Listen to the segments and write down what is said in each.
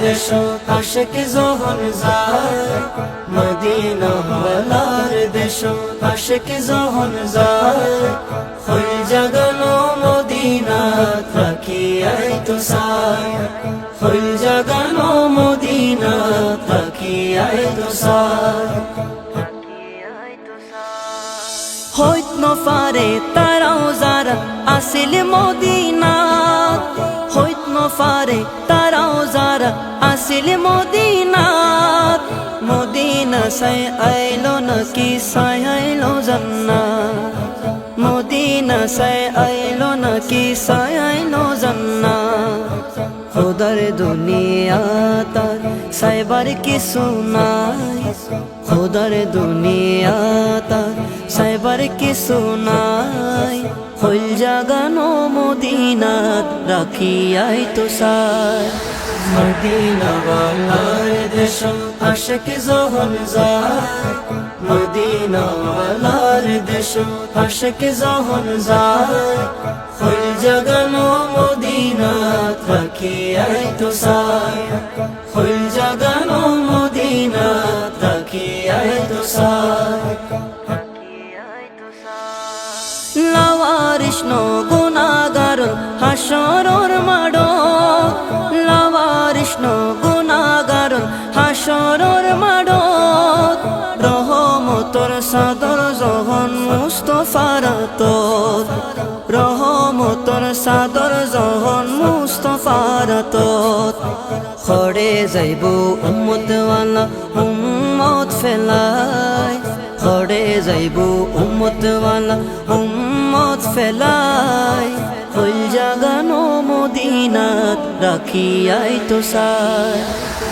ওয়ালার দেশত আশেক যখন যায় মদিনা ওয়ালার দেশত আশেক যখন যায় হইল জাগানো মদিনাত রাখিয়াই তো সাই হইল জাগানো মদিনাত রাখিয়াই তো সাই হইত নফারে তারাও যারা আসিল মদিনাত নফারে তারাও যারা আসিল মদিনাত মদিনা সাই আইলো নাকি? সাই আইলো জান্নাত। মদিনা সাই আইলো নাকি? সাই আইলো জান্নাত। খোদার দুনিয়া তার সাইবার কিছু নাই। খোদার দুনিয়া তার সাইবার কিছু নাই। হইল জাগানো মদিনাত, রাখিয়াই তো সাই মদিনা ওয়ালার দেশ, আশেক যখন যায় মদিনা ওয়ালার দেশ জাগানো রাখিয়াই তো সাই হইল রহমতর সাদর জহন মুস্তফার তোর রহমতর সাদর জহন মুস্তফার তোর খড়ে যাইব উম্মতওয়ালা উম্মত ফেলায়। খড়ে যাইব উম্মতওয়ালা উম্মত ফেলায়। হইল জাগানো মদিনাত রাখিয়াই তো সাই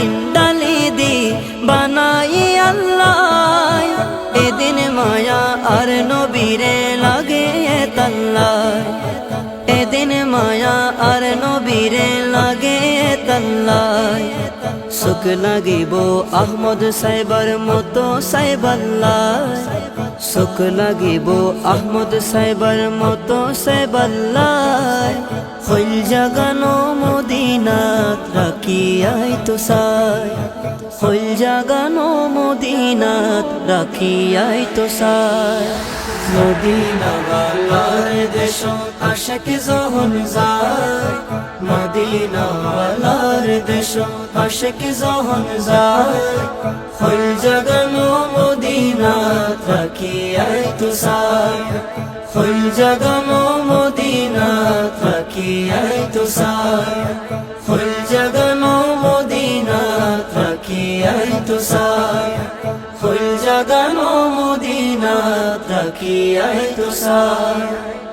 বেগিন ডালি দি, বানাই আল্লাহ। এদিন মায়া আর নবীরে লাগে তাল্লাই এদিন মায়া আর নবীরে লাগে তাল্লাই সুখ লাগিব আহমদ সাইবার মতো সাইবাল্লাই সুখ লাগিব আহমদ সাইবার মতো সাইবাল্লাই হইল জাগানো মদিনাত রাখিয়াই তো সাই। হইল জাগানো মদিনাত রাখিয়াই তো সাই। মদিনা ওয়ালার দেশ আশেক যখন যায়। মদিনা ওয়ালার দেশ আশেক যখন যায়। হইল জাগানো মদিনা রাখিয়াই তো সাই হইল জাগানো মদিনা রাখিয়াই তো সাই হইল জাগানো মদিনা রাখিয়াই তো সাই হইল জাগানো মদিনা তাকিয়ায় তো সাই